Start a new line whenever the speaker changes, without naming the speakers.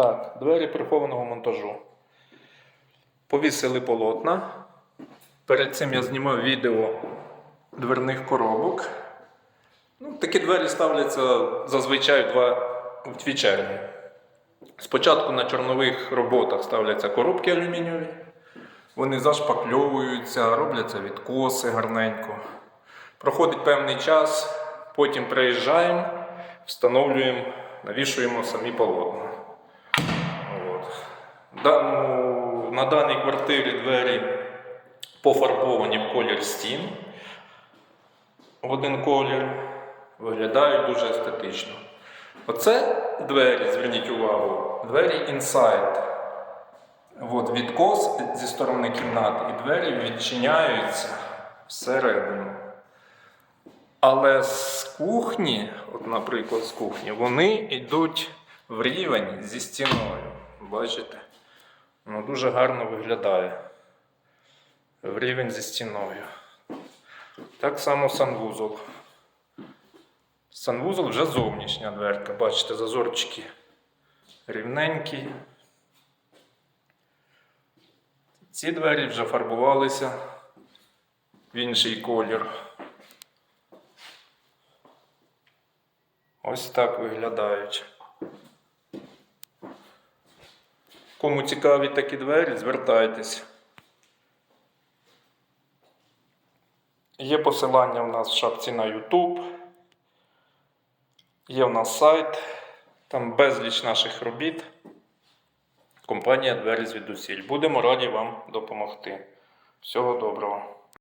Так, двері прихованого монтажу. Повісили полотна. Перед цим я знімав відео дверних коробок. Ну, такі двері ставляться зазвичай два, в дві черги. Спочатку на чорнових роботах ставляться коробки алюмінієві. Вони зашпакльовуються, робляться відкоси гарненько. Проходить певний час, потім приїжджаємо, встановлюємо, навішуємо самі полотна. Дану, на даній квартирі двері пофарбовані в колір стін. В один колір. Виглядають дуже естетично. Оце двері, зверніть увагу, двері inside. От, відкос зі сторони кімнати, і двері відчиняються всередину. Але з кухні, от, наприклад, з кухні, вони йдуть в рівень зі стіною. Бачите? Воно дуже гарно виглядає. В рівень зі стіною. Так само санвузол. Санвузол вже зовнішня дверка. Бачите, зазорчики рівненькі. Ці двері вже фарбувалися в інший колір. Ось так виглядають. Кому цікаві такі двері, звертайтесь. Є посилання у нас в шапці на YouTube. Є у нас сайт, там безліч наших робіт. Компанія Двері звідусіль. Будемо раді вам допомогти. Всього доброго.